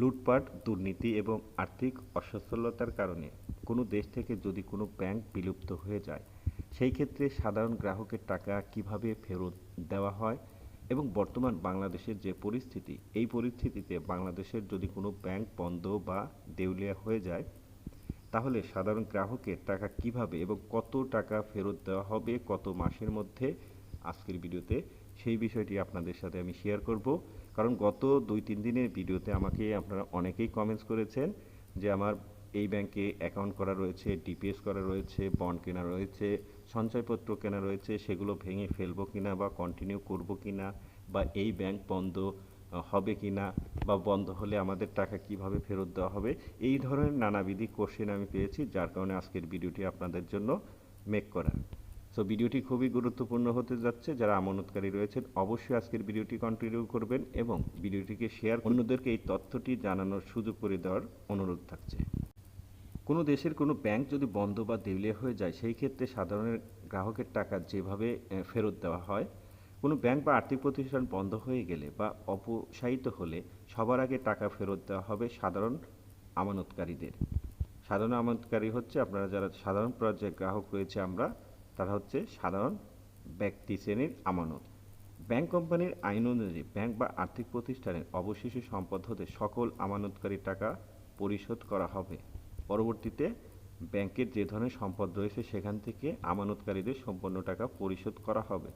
লুটপাট, দুর্নীতি এবং আর্থিক অসচ্ছলতার কারণে কোনো দেশ থেকে যদি কোনো ব্যাংক বিলুপ্ত হয়ে যায়, সেই ক্ষেত্রে সাধারণ গ্রাহকের টাকা কীভাবে ফেরত দেওয়া হয় এবং বর্তমান বাংলাদেশের যে পরিস্থিতি, এই পরিস্থিতিতে বাংলাদেশের যদি কোনো ব্যাংক বন্ধ বা দেউলিয়া হয়ে যায়, তাহলে সাধারণ গ্রাহকের টাকা কীভাবে এবং কত টাকা ফেরত দেওয়া হবে কত মাসের মধ্যে, আজকের ভিডিওতে সেই বিষয়টি আপনাদের সাথে আমি শেয়ার করব। কারণ গত দুই, তিন দিনের ভিডিওতে আমাকে আপনারা অনেকেই কমেন্টস করেছেন যে আমার এই ব্যাংকে অ্যাকাউন্ট করা রয়েছে ডিপিএস করা রয়েছে বন্ড কেনা রয়েছে, সঞ্চয়পত্র কেনা রয়েছে, সেগুলো ভেঙে ফেলব কিনা বা কন্টিনিউ করব কিনা বা এই ব্যাংক বন্ধ হবে কিনা বা বন্ধ হলে আমাদের টাকা কীভাবে ফেরত দেওয়া হবে, এই ধরনের নানাবিধি কোশ্চেন আমি পেয়েছি, যার কারণে আজকের ভিডিওটি আপনাদের জন্য মেক করা। সো ভিডিওটি খুবই গুরুত্বপূর্ণ হতে যাচ্ছে। যারা আমানতকারী রয়েছেন, অবশ্যই আজকের ভিডিওটি কন্টিনিউ করবেন এবং ভিডিওটিকে শেয়ার অন্যদেরকে এই তথ্যটি জানানোর সুযোগ করে দেওয়ার অনুরোধ থাকছে। কোনো দেশের কোনো ব্যাংক যদি বন্ধ বা দেউলিয়া হয়ে যায়, সেই ক্ষেত্রে সাধারণ গ্রাহকের টাকা যেভাবে ফেরত দেওয়া হয়, কোনো ব্যাংক বা আর্থিক প্রতিষ্ঠান বন্ধ হয়ে গেলে বা অপসারিত হলে সবার আগে টাকা ফেরত দেওয়া হবে সাধারণ আমানতকারীদের। সাধারণ আমানতকারী হচ্ছে আপনারা যারা সাধারণ পর্যায়ে গ্রাহক রয়েছে আমরা তারা হচ্ছে সাধারণ ব্যক্তি শ্রেণির আমানত। ব্যাংক কোম্পানির আইন অনুযায়ী ব্যাংক বা আর্থিক প্রতিষ্ঠানের অবশিষ্ট সম্পদ হতে সকল আমানতকারী টাকা পরিশোধ করা হবে। পরবর্তীতে ব্যাংকের যে ধরনের সম্পদ রয়েছে সেখান থেকে আমানতকারীদের সম্পূর্ণ টাকা পরিশোধ করা হবে।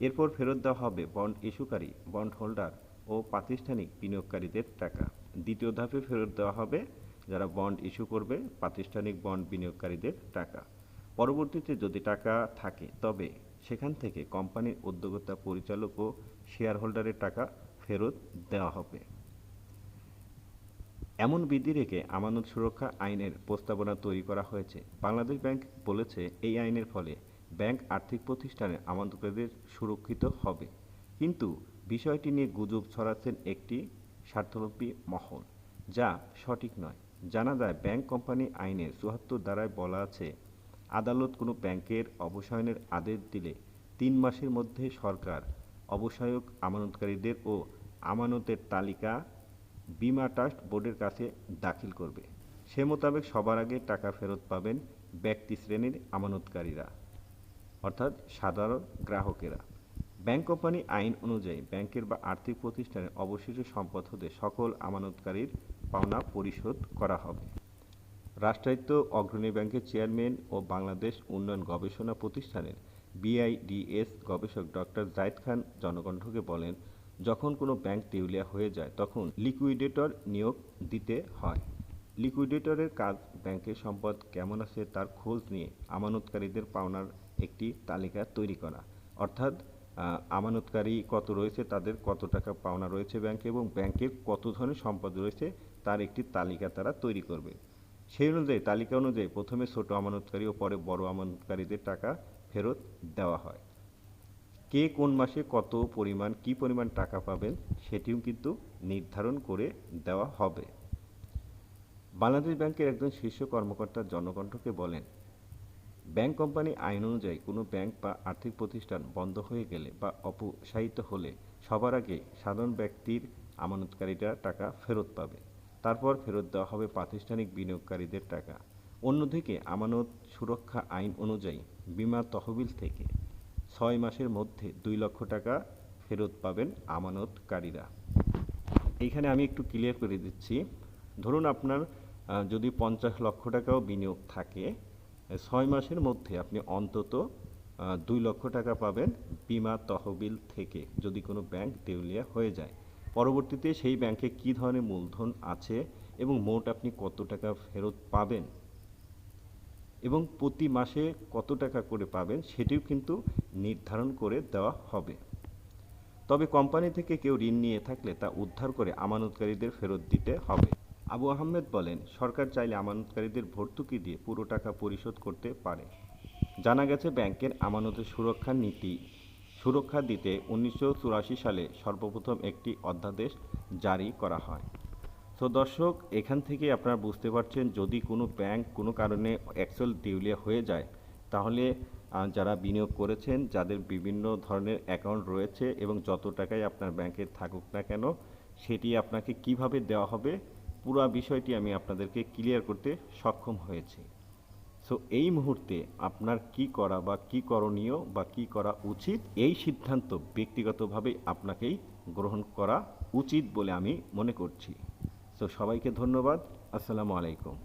এরপর ফেরত দেওয়া হবে বন্ড ইস্যুকারী, বন্ড হোল্ডার ও প্রাতিষ্ঠানিক বিনিয়োগকারীদের টাকা। দ্বিতীয় ধাপে ফেরত দেওয়া হবে যারা বন্ড ইস্যু করবে, প্রাতিষ্ঠানিক বন্ড বিনিয়োগকারীদের টাকা। পরবর্তীতে যদি টাকা থাকে, তবে সেখান থেকে কোম্পানির উদ্যোক্তা, পরিচালক ও শেয়ার হোল্ডারের টাকা ফেরত দেওয়া হবে। এমন বিধি রেখে আমানত সুরক্ষা আইনের প্রস্তাবনা তৈরি করা হয়েছে। বাংলাদেশ ব্যাংক বলেছে, এই আইনের ফলে ব্যাংক আর্থিক প্রতিষ্ঠানের আমানতকারীদের সুরক্ষিত হবে। কিন্তু বিষয়টি নিয়ে গুজব ছড়াচ্ছেন একটি স্বার্থলোভী মহল, যা সঠিক নয়। জানা যায়, ব্যাংক কোম্পানি আইনের চুয়াত্তর দ্বারায় বলা আছে আদালত কোনো ব্যাংকের অবসায়নের আদেশ দিলে তিন মাসের মধ্যে সরকার অবসায়ক আমানতকারীদের ও আমানতের তালিকা বিমা ট্রাস্ট বোর্ডের কাছে দাখিল করবে। সে মোতাবেক সবার আগে টাকা ফেরত পাবেন ব্যক্তি শ্রেণির আমানতকারীরা, অর্থাৎ সাধারণ গ্রাহকেরা। ব্যাংক কোম্পানি আইন অনুযায়ী ব্যাংকের বা আর্থিক প্রতিষ্ঠানের অবশিষ্ট সম্পদ হতে সকল আমানতকারীর পাওনা পরিশোধ করা হবে। রাষ্ট্রায়ত্ত অগ্রণী ব্যাংকের চেয়ারম্যান ও বাংলাদেশ উন্নয়ন গবেষণা প্রতিষ্ঠানের বিআইডিএস গবেষক ডক্টর জায়েদ খান জনকণ্ঠকে বলেন, যখন কোনো ব্যাংক দেউলিয়া হয়ে যায়, তখন লিকুইডেটর নিয়োগ দিতে হয়। লিকুইডেটরের কাজ ব্যাংকের সম্পদ কেমন আছে তার খোঁজ নিয়ে আমানতকারীদের পাওনার একটি তালিকা তৈরি করা। অর্থাৎ আমানতকারী কত রয়েছে, তাদের কত টাকা পাওনা রয়েছে ব্যাংকে এবং ব্যাংকের কত ধরনের সম্পদ রয়েছে তার একটি তালিকা তারা তৈরি করবে। সেই অনুযায়ী, তালিকা অনুযায়ী প্রথমে ছোট আমানতকারী ও পরে বড় আমানতকারীদের টাকা ফেরত দেওয়া হয়। কে কোন মাসে কত পরিমাণ, কি পরিমাণ টাকা পাবেন সেটিও কিন্তু নির্ধারণ করে দেওয়া হবে। বাংলাদেশ ব্যাংকের একজন শীর্ষ কর্মকর্তা জনকণ্ঠকে বলেন, ব্যাংক কোম্পানি আইন অনুযায়ী কোনো ব্যাংক বা আর্থিক প্রতিষ্ঠান বন্ধ হয়ে গেলে বা অপসারিত হলে সবার আগে সাধারণ ব্যক্তির আমানতকারীরা টাকা ফেরত পাবে। তারপর ফেরত দেওয়া হবে প্রাতিষ্ঠানিক বিনিয়োগকারীদের টাকা। অন্যদিকে আমানত সুরক্ষা আইন অনুযায়ী বিমা তহবিল থেকে ছয় মাসের মধ্যে দুই লক্ষ টাকা ফেরত পাবেন আমানতকারীরা। এইখানে আমি একটু ক্লিয়ার করে দিচ্ছি। ধরুন আপনার যদি পঞ্চাশ লক্ষ টাকাও বিনিয়োগ থাকে ছয় মাসের মধ্যে আপনি অন্তত দুই লক্ষ টাকা পাবেন বিমা তহবিল থেকে যদি কোনো ব্যাংক দেউলিয়া হয়ে যায়। পরবর্তীতে সেই ব্যাংকে কী ধরনের মূলধন আছে এবং মোট আপনি কত টাকা ফেরত পাবেন? এবং প্রতি মাসে কত টাকা করে পাবেন সেটিও কিন্তু নির্ধারণ করে দেওয়া হবে। তবে কোম্পানি থেকে কেউ ঋণ নিয়ে থাকলে তা উদ্ধার করে আমানতকারীদের ফেরত দিতে হবে। আবু আহমেদ বলেন, সরকার চাইলে আমানতকারীদের ভর্তুকি দিয়ে পুরো টাকা পরিশোধ করতে পারে। জানা গেছে, ব্যাংকের আমানতের সুরক্ষা নীতি সুরক্ষা দিতে উনিশশো চুরাশি সালে সর্বপ্রথম একটি অধ্যাদেশ জারি করা হয়। তো দর্শক, এখান থেকে আপনারা বুঝতে পারছেন যদি কোনো ব্যাংক কোনো কারণে অ্যাকচুয়াল দেউলিয়া হয়ে যায়, তাহলে যারা বিনিয়োগ করেছেন, যাদের বিভিন্ন ধরনের অ্যাকাউন্ট রয়েছে এবং যত টাকাই আপনার ব্যাংকে থাকুক না কেন, সেটি আপনাকে কীভাবে দেওয়া হবে, পুরো বিষয়টি আমি আপনাদেরকে ক্লিয়ার করতে সক্ষম হয়েছি। সো এই মুহূর্তে আপনার কি করা বা কি করণীয় বা কি করা উচিত, এই সিদ্ধান্ত ব্যক্তিগতভাবে আপনাকেই গ্রহণ করা উচিত বলে আমি মনে করছি। সো সবাইকে ধন্যবাদ। আসসালামু আলাইকুম।